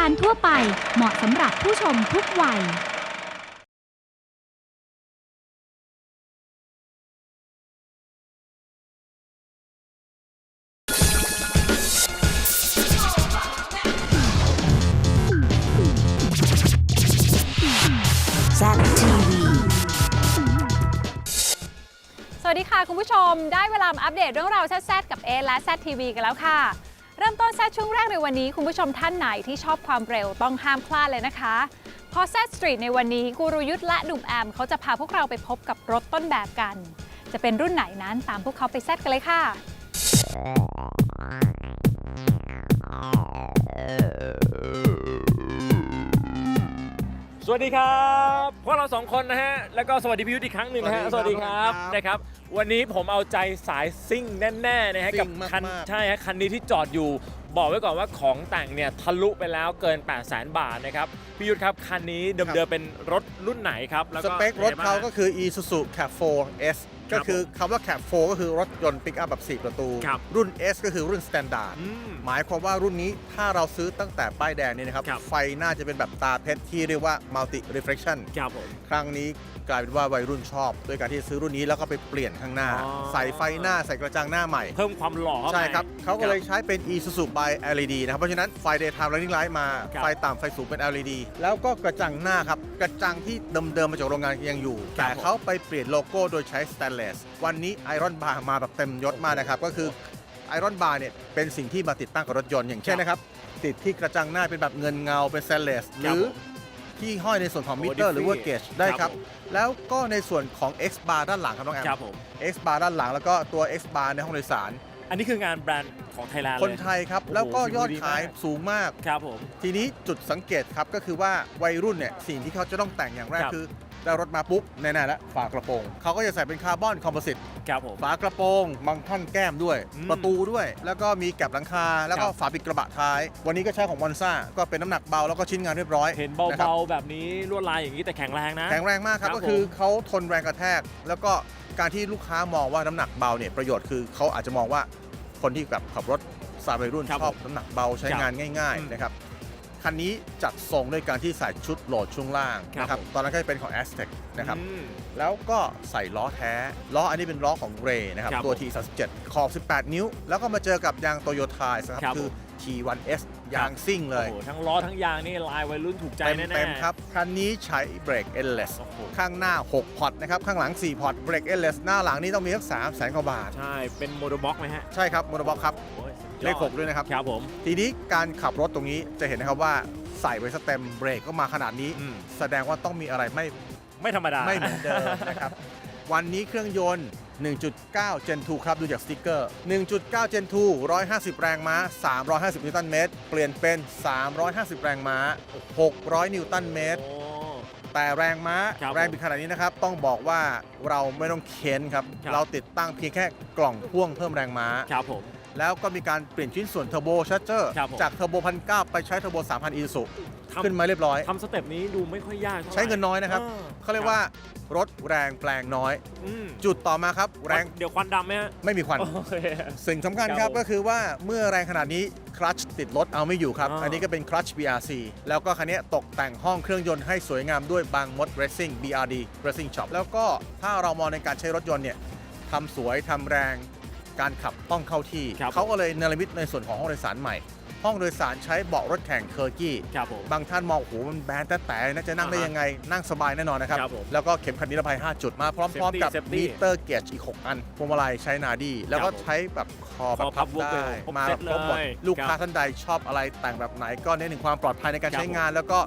การทั่วไปเหมาะสำหรับผู้ชมทุกวัย Zap TV. สวัสดีค่ะ คุณผู้ชมได้เวลามาอัปเดตเรื่องราวแซ่ดๆกับ A และ Z TV กันแล้วค่ะ เริ่มต้นแซดช่วงแรกในวันนี้คุณผู้ชมท่านไหนที่ชอบความเร็วต้องห้ามพลาดเลยนะคะเพราะแซดสตรีทในวันนี้กูรูยุทธและหนุ่มแอมเขาจะพาพวกเราไปพบกับรถต้นแบบกัน จะเป็นรุ่นไหนนั้นตามพวกเขาไปแซดกันเลยค่ะสวัสดีครับพวกเราสองคนนะฮะ แล้วก็สวัสดีพี่ยุทธอีกครั้งหนึ่งนะฮะสสวัวัสสดีดีคครัรับบนะครับ วันนี้ผมเอาใจสายซิ่งแน่ๆนะฮะซิ่กับงมากๆ คันใช่ฮะคันนี้ที่จอดอยู่ บอกไว้ก่อนว่าของแต่งเนี่ยทะลุไปแล้วเกิน 8 0 0 0 0 0 บาทนะครับพี่ยุทธครับคันนี้เดิมๆเป็นรถรุ่นไหนครับแล้วสก็เปครถเขาป็นไงบ้งก็คือ Isuzu Cap 4 S ครั ก็บคือคำว่า Cap 4ก็คือรถยนต์ปิกอัพแบบ 4 ประตูครับรุ่น S ก็คือรุ่น Standard อืมหมายความว่ารุ่นนี้ถ้าเราซื้อตั้งแต่ป้ายแดงนี่นะครับครับ ไฟน่าจะเป็นแบบตาเพชรที่เรียกว่า Multi Reflection ครับผมครั้งนี้กลายเป็นว่าวัยรุ่นชอบโดยการที่ซื้อรุ่นนี้แล้วก็ไปเปลี่ยนข้างหน้าอ๋อใส่ไฟหน้าใส่กระจังหน้าใหม่ เพิ่มความหล่อเข้าไปใช่ครับเขาก็เลยใช้เป็น Isuzu by LED นะครับ เพราะฉะนั้นไฟ daytime running light มาครับไฟต่ำไฟสูงเป็น LED แล้วก็กระจังหน้าครับกระจังที่เดิมๆมาจากโรงงานยังอยู่ แต่เขาไปเปลี่ยนโลโก้โดยใช้ stainless วันนี้ Iron Bar มาแบบเต็มยศมากนะครับ ก็คือ Iron Bar เนี่ยเป็นสิ่งที่มาติดตั้งกับรถยนต์อย่างเช่นนะครับ ติดที่กระจังหน้าเป็นแบบเงินเงาเป็น stainless หครัรืบอผมที่ห้อยในส่วนของโอ้มิเตอร์ diffie หรือว่าเกจได้ครับครับผมแล้วก็ในส่วนของ X bar ด้านหลังครับน้องแอม ครับผม X bar ด้านหลังแล้วก็ตัว X bar ในห้องโดยสาร อันนี้คืองานแบรนด์ของไทยแลนด์คนเลยไทยครับโอ้โหแล้วก็ยอดฝีมือดีขายมากสูงมาก ครับผม ทีนี้จุดสังเกตครับก็คือว่าวัยรุ่นเนี่ยสิ่งที่เขาจะต้องแต่งอย่างแรกครับคือ ได้รถมาปุ๊บแน่ๆแล้วฝากระโปรงเขาก็จะใส่เป็นคาร์บอนคอมโพสิตครับผม ฝากระโปรงบางท่อนแก้มด้วย อืมประตูด้วย แล้วก็มีแก็บหลังคา แล้วก็ครับ ฝาปิดกระบะท้าย วันนี้ก็ใช้ของมอนซ่าก็เป็นน้ำหนักเบาแล้วก็ชิ้นงานเรียบร้อยเห็นนะครับ เบาๆแบบนี้ลวดลายอย่างนี้แต่แข็งแรงนะ แข็งแรงมากครับ ครับก็คือผมเขาทนแรงกระแทก แล้วก็การที่ลูกค้ามองว่าน้ำหนักเบาเนี่ยประโยชน์คือเขาอาจจะมองว่าคนที่แบบขับรถสายวัยรุ่นครับชอบผมน้ำหนักเบาใช้ครับงานง่ายอืมๆนะครับ คันนี้จัดทรงด้วยการที่ใส่ชุดโหลดช่วงล่างครับนะครับผมตอนนั้นก็จะเป็นของ a z t e c นะครับ อืม แล้วก็ใส่ล้อแท้ ล้ออันนี้เป็นล้อของเรนะครับ ครับตัวผม T37 ขอบ 18 นิ้ว แล้วก็มาเจอกับยางโตโยต้านะคครัรับบคือผม T1S ยางซิ่งเลยโอ้โหทั้งล้อทั้งยางนี่ลายวัยรุ่นถูกใจเต็มแน่ๆ เต็มครับ คันนี้ใช้เบรก endless โอ้โห ข้างหน้า 6 พอร์ตนะครับ ข้างหลัง 4 พอร์ตเบรก endless หน้าหลังนี่ต้องมีสัก3แสนกว่าบาท ใช่ เป็นโมโตบ็อกไหมฮะใช่ครับโมโนบ็อกครับ โอ้ยสุดยอดเลข6ด้วยนะครับ ครับผม ทีนี้การขับรถตรงนี้จะเห็นนะครับว่าใส่ไว้สเต็มเบรกก็มาขนาดนี้ อืม แสดงว่าต้องมีอะไรไม่ไม่ธรรมดา ไม่เหมือนเดิมนะครับ วันนี้เครื่องยนต์ 1.9 Gen 2 ครับ ดูจากสติกเกอร์ 1.9 Gen 2 150 แรงม้า 350 นิวตันเมตร เปลี่ยนเป็น 350 แรงม้า 600 นิวตันเมตรโอ้แต่แรงม้าครับแรงบิดขนาดนี้นะครับ ต้องบอกว่าเราไม่ต้องเค้นครับครับ เราติดตั้งเพียงแค่กล่องพ่วงเพิ่มแรงม้า ครับผมแล้วก็มีการเปลี่ยนชิ้นส่วนเทอร์โบชาร์เจอร์ครับผมจากเทอร์โบพันเไปใช้เทอร์โบ3,000อีซู ทำ ขึ้นมาเรียบร้อย ทำสเต็ปนี้ดูไม่ค่อยยากท่าไหร่ใช้เงินน้อยนะครับออเขาเรียกว่ารถแรงแปลงน้อย อืมจุดต่อมาครับ แรงเดี๋ยวควันดำไหมฮะไม่มีควัน โอเค สิ่งสำคัญครับครับผมก็คือว่าเมื่อแรงขนาดนี้คลัตชติดรถเอาไม่อยู่ครับ อ่า อันนี้ก็เป็นคลัตช BRC แล้วก็คันนี้ตกแต่งห้องเครื่องยนต์ให้สวยงามด้วยบางมด Racing BRD Racing Shop แล้วก็ถ้าเรามองในการใช้รถยนต์เนี่ยทำสวยทำแรงการขับต้องเข้าที่ ครับ เขาก็เลยเนรมิตในส่วนของห้องโดยสารใหม่ ห้องโดยสารใช้เบาะรถแข่งเคอร์กี้ ครับผม บางท่านมองโอ้โหมันแบนแต่แต่น่าจะนั่งได้อ่าฮะยังไง นั่งสบายแน่นอนนะครับ ครับผมแล้วก็เข็มขัดนิรภัย 5 จุดมาพร้อม Safety ๆ กับ Safety มิเตอร์เกจอีก 6 อันพวงมาลัยใช้นาดีแล้วก็ครับผมใช้แบบคอแบบคอพัพับบวกได้เลยครบมาแบบครบหมดเซ็ตเลยลูกค้าครับท่านใดชอบอะไรแต่งแบบไหนก็เน้นถึงความปลอดภัยในการครับ ใช้งาน แล้วก็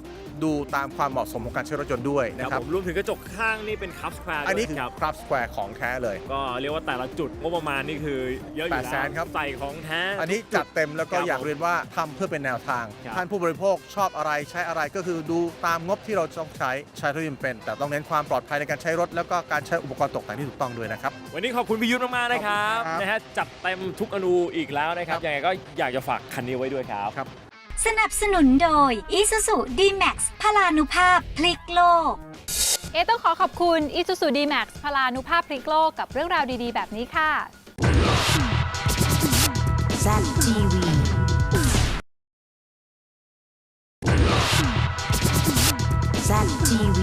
ดูตามความเหมาะสมของการใช้รถยนต์ด้วยคนะรับครับผมรวมถึงกระจกข้างนี่เป็นคัพสแควร์อันนี้คือครับ ครับสแควร์ของแท้เลย ก็เรียกว่าแต่ละจุดงบประมาณนี่คือเยอะอยู่แปดแล้แสวนครับ ใส่ของแท้ อันนี้จัดเต็มแล้วก็ครับอยากเรียนว่าทำเพื่อเป็นแนวทางครับท่านผู้บริโภคชอบอะไรใช้อะไรก็คือดูตามงบที่เราต้องใช้ใช้เท่าที่จำเป็น แต่ต้องเน้นความปลอดภัยในการใช้รถ แล้วก็การใช้อุปกรณ์ตกแต่งที่ถูกต้องด้วยนะครับ วันนี้ขอบคุณพี่ยุทธมากๆนะครับขอบคุณครับ นะฮะจัดเต็มทุกอนูอีกแล้วนะครับครับยังไงก็อยากจะฝากคันนี้ไว้ด้วยครับครับ สนับสนุนโดย Isuzu D-Max พลานุภาพพลิกโลก เอต้องขอขอบคุณ Isuzu D-Max พลานุภาพพลิกโลกกับเรื่องราวดีๆ แบบนี้ค่ะ Zap TV. TV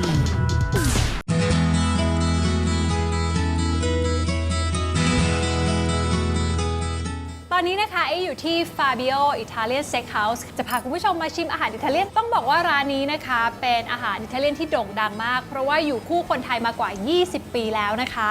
ตอนนี้นะคะไออยู่ที่ Fabio Italian Steakhouse จะพาคุณผู้ชมมาชิมอาหารอิตาเลียน ต้องบอกว่าร้านนี้นะคะ เป็นอาหารอิตาเลียนที่โด่งดังมาก เพราะว่าอยู่คู่คนไทยมากว่า 20 ปีแล้วนะคะ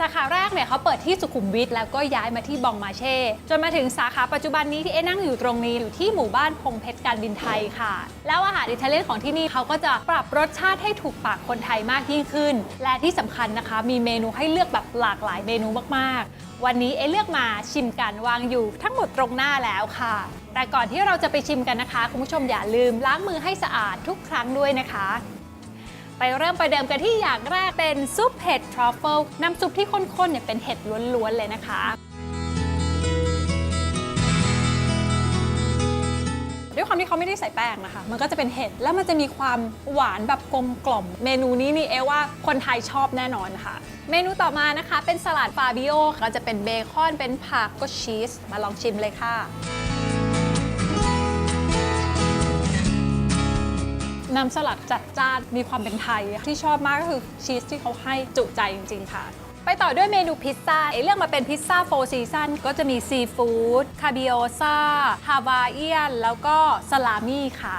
สาขาแรกเนี่ยเขาเปิดที่สุขุมวิทแล้วก็ย้ายมาที่บองมาเช่ จนมาถึงสาขาปัจจุบันนี้ที่เอ๊นั่งอยู่ตรงนี้อยู่ที่หมู่บ้านพงเพชรการบินไทยค่ะ แล้วอาหารอิตาเลียนของที่นี่เขาก็จะปรับรสชาติให้ถูกปากคนไทยมากยิ่งขึ้น และที่สำคัญนะคะ มีเมนูให้เลือกแบบหลากหลายเมนูมากๆ วันนี้เอเลือกมาชิมกันวางอยู่ทั้งหมดตรงหน้าแล้วค่ะแต่ก่อนที่เราจะไปชิมกันนะคะ คุณผู้ชมอย่าลืมล้างมือให้สะอาดทุกครั้งด้วยนะคะ ไปเริ่มประเดิมกันที่อย่างแรกเป็นซุปเห็ดทรัฟเฟิลน้ำซุปที่ข้นๆเนี่ยเป็นเห็ดล้วนๆเลยนะคะด้วยความที่เขาไม่ได้ใส่แป้งนะคะ มันก็จะเป็นเห็ด แล้วมันจะมีความหวานแบบกลมกล่อม เมนูนี้นี่เอว่าคนไทยชอบแน่นอนค่ะ เมนูต่อมานะคะ เป็นสลัดฟาบิโอก็จะเป็นเบคอน เป็นผักก็ชีส มาลองชิมเลยค่ะ น้ำสลัดจัดจ้านมีความเป็นไทย ที่ชอบมากก็คือชีสที่เขาให้จุใจจริง ๆ ค่ะ ไปต่อด้วยเมนูพิซซ่าเอเลืองมาเป็นพิซซ่าโฟร์ซีซันก็จะมีซีฟู้ดคาบิโอซ่าฮาวาเอียน แล้วก็สลามี่ค่ะ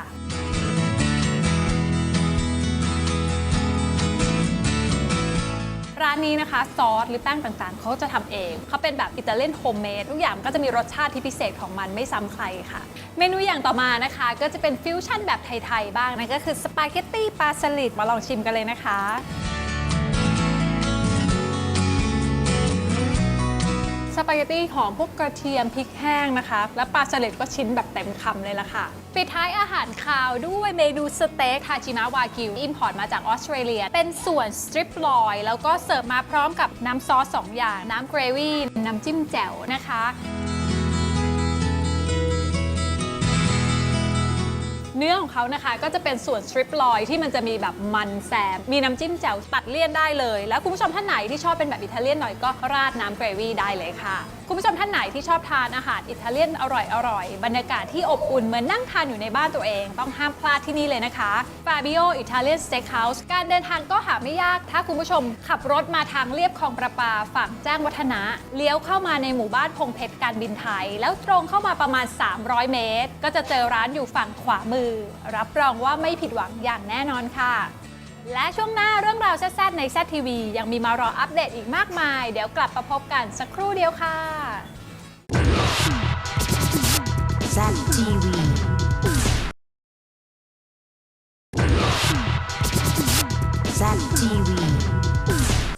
ร้านนี้นะคะซอสหรือแป้งต่างๆ เขาจะทำเอง เขาเป็นแบบอิตาเลียนโฮมเมดทุกอย่างก็จะมีรสชาติที่พิเศษของมันไม่ซ้ำใครค่ะ เมนูอย่างต่อมานะคะ ก็จะเป็นฟิวชั่นแบบไทย ๆ บ้างนะก็คือสปาเกตตี้ปลาสลิดมาลองชิมกันเลยนะคะ สปาเกตตี้หอมพวกกระเทียมพริกแห้งนะคะ และปลาสลิดก็ชิ้นแบบเต็มคำเลยละค่ะ ปิดท้ายอาหารคาวด้วยเมนูสเต็กทาจิมะวากิวอิมพอร์ตมาจากออสเตรเลีย เป็นส่วนสตริปลอย แล้วก็เสิร์ฟมาพร้อมกับน้ำซอส2อย่าง น้ำเกรวี่น้ำจิ้มแจ่วนะคะ เนื้อของเขานะคะ ก็จะเป็นส่วนสตริปลอยที่มันจะมีแบบมันแซม มีน้ำจิ้มแจ่วตัดเลี่ยนได้เลย แล้วคุณผู้ชมท่านไหนที่ชอบเป็นแบบอิตาเลียนหน่อยก็ราดน้ำเกรวี่ได้เลยค่ะ คุณผู้ชมท่านไหนที่ชอบทานอาหารอิตาเลียนอร่อยๆบรรยากาศที่อบอุ่นเหมือนนั่งทานอยู่ในบ้านตัวเอง ต้องห้ามพลาดที่นี่เลยนะคะ Fabio Italian Steakhouse การเดินทางก็หาไม่ยาก ถ้าคุณผู้ชมขับรถมาทางเลียบคลองประปาฝั่งแจ้งวัฒนะ เลี้ยวเข้ามาในหมู่บ้านพงเพชรการบินไทย แล้วตรงเข้ามาประมาณ 300 เมตร ก็จะเจอร้านอยู่ฝั่งขวามือ รับรองว่าไม่ผิดหวังอย่างแน่นอนค่ะ และช่วงหน้าเรื่องราวแซ่ๆในแซทีวียังมีมารออัปเดตอีกมากมาย เดี๋ยวกลับมาพบกันสักครู่เดียวค่ะ Zap TV Zap TV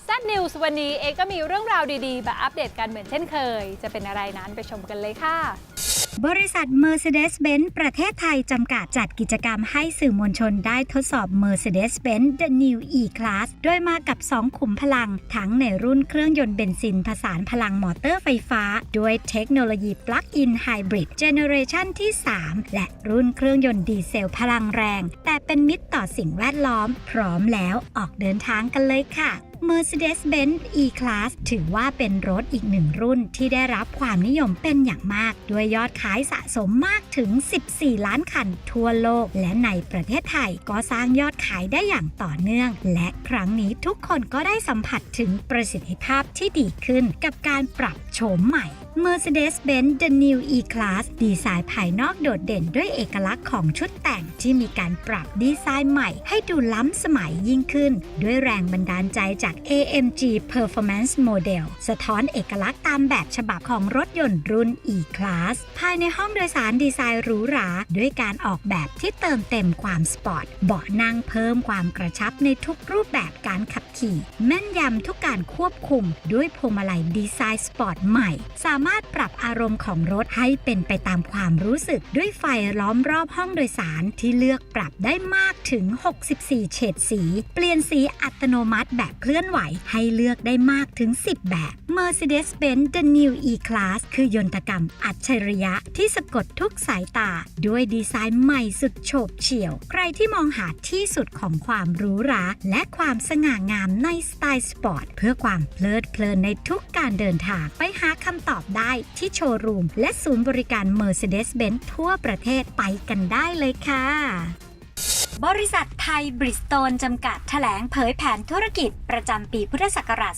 แซดนิวส์วันนี้เอก็มีเรื่องราวดีๆมาอัปเดตกันเหมือนเช่นเคย จะเป็นอะไรนั้นไปชมกันเลยค่ะ บริษัท Mercedes-Benz ประเทศไทยจำกัดจัดกิจกรรมให้สื่อมวลชนได้ทดสอบ Mercedes-Benz The New E-Class โดยมากับ 2 ขุมพลัง ทั้งในรุ่นเครื่องยนต์เบนซิน ผสานพลังมอเตอร์ไฟฟ้า ด้วยเทคโนโลยี Plug-in Hybrid Generation ที่ 3 และรุ่นเครื่องยนต์ดีเซลพลังแรง แต่เป็นมิตรต่อสิ่งแวดล้อม พร้อมแล้วออกเดินทางกันเลยค่ะ Mercedes-Benz E-Class ถือว่าเป็นรถอีกหนึ่งรุ่นที่ได้รับความนิยมเป็นอย่างมาก ด้วยยอดขายสะสมมากถึง 14 ล้านคันทั่วโลก และในประเทศไทยก็สร้างยอดขายได้อย่างต่อเนื่อง และครั้งนี้ทุกคนก็ได้สัมผัสถึงประสิทธิภาพที่ดีขึ้นกับการปรับ โฉมใหม่ Mercedes-Benz The New E-Class ดีไซน์ภายนอกโดดเด่นด้วยเอกลักษณ์ของชุดแต่งที่มีการปรับดีไซน์ใหม่ ให้ดูล้ำสมัยยิ่งขึ้น ด้วยแรงบันดาลใจจาก AMG Performance Model สะท้อนเอกลักษณ์ตามแบบฉบับของรถยนต์รุ่น E-Class ภายในห้องโดยสารดีไซน์หรูหรา ด้วยการออกแบบที่เติมเต็มความสปอร์ตเบาะนั่งเพิ่มความกระชับในทุกรูปแบบการขับขี่ แม่นยำทุกการควบคุมด้วยพวงมาลัยดีไซน์สปอร์ตใหม่ สามารถปรับอารมณ์ของรถให้เป็นไปตามความรู้สึกด้วยไฟล้อมรอบห้องโดยสารที่เลือกปรับได้มากถึง 64 เฉดสี เปลี่ยนสีอัตโนมัติแบบเคลื่อนไหวให้เลือกได้มากถึง 10 แบบ Mercedes-Benz The New E-Class คือยนตกรรมอัจฉริยะที่สะกดทุกสายตา ด้วยดีไซน์ใหม่สุดโฉบเฉี่ยว ใครที่มองหาที่สุดของความหรูหราและความสง่างามในสไตล์สปอร์ตเพื่อความเพลิดเพลินในทุกการเดินทางไปหาคำตอบได้ที่โชว์รูม และศูนย์บริการ Mercedes-Benz ทั่วประเทศไปกันได้เลยค่ะ บริษัทไทยบริสโตนจำกัดแถลงเผยแผนธุรกิจประจำปีพุทธศักราช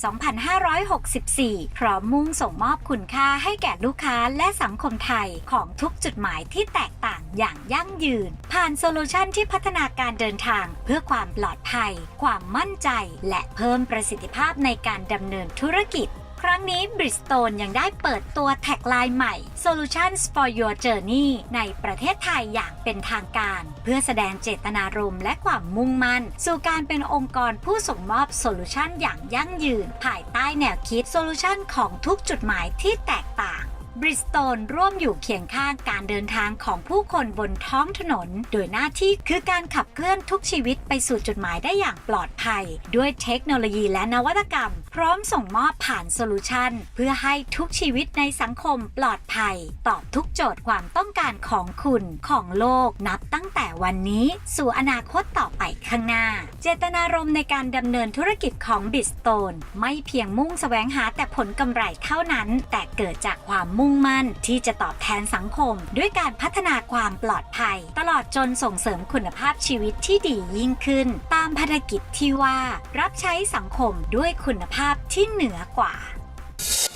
2564 พร้อมมุ่งส่งมอบคุณค่าให้แก่ลูกค้าและสังคมไทยของทุกจุดหมายที่แตกต่างอย่างยั่งยืน ผ่านโซลูชันที่พัฒนาการเดินทางเพื่อความปลอดภัย ความมั่นใจ และเพิ่มประสิทธิภาพในการดำเนินธุรกิจ ครั้งนี้ Bridgestone ยังได้เปิดตัวแท็กไลน์ใหม่ Solutions for Your Journey ในประเทศไทยอย่างเป็นทางการ เพื่อแสดงเจตนารมณ์และความมุ่งมั่น สู่การเป็นองค์กรผู้ส่งมอบโซลูชันอย่างยั่งยืน ภายใต้แนวคิดโซลูชันของทุกจุดหมายที่แตกต่างบริสโตนร่วมอยู่เคียงข้างการเดินทางของผู้คนบนท้องถนน โดยหน้าที่คือการขับเคลื่อนทุกชีวิตไปสู่จุดหมายได้อย่างปลอดภัย ด้วยเทคโนโลยีและนวัตกรรม ร้อมส่งมอบผ่านโซลูชันเพื่อให้ทุกชีวิตในสังคมปลอดภัย ตอบทุกโจทย์ความต้องการของคุณของโลกนับตั้งแต่วันนี้ สู่อนาคตต่อไปข้างหน้า เจตนารมณ์ในการดำเนินธุรกิจของบิสโตนไม่เพียงมุ่งแสวงหาแต่ผลกำไรเท่านั้น แต่เกิดจากความมุ่งมั่นที่จะตอบแทนสังคม ด้วยการพัฒนาความปลอดภัย ตลอดจนส่งเสริมคุณภาพชีวิตที่ดียิ่งขึ้น ตามภารกิจที่ว่า รับใช้สังคมด้วยคุณภาพาพที่เหนือกว่า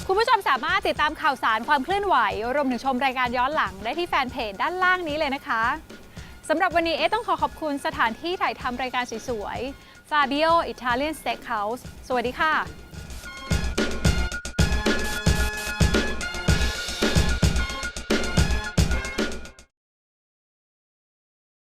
คุณผู้ชมสามารถติดตามข่าวสารความเคลื่อนไหว รวมถึงชมรายการย้อนหลังได้ที่แฟนเพจด้านล่างนี้เลยนะคะสำหรับวันนี้เอ๊ต้องขอขอบคุณสถานที่ถ่ายทำรายการสวยๆ Fabio Italian Steakhouse สวัสดีค่ะ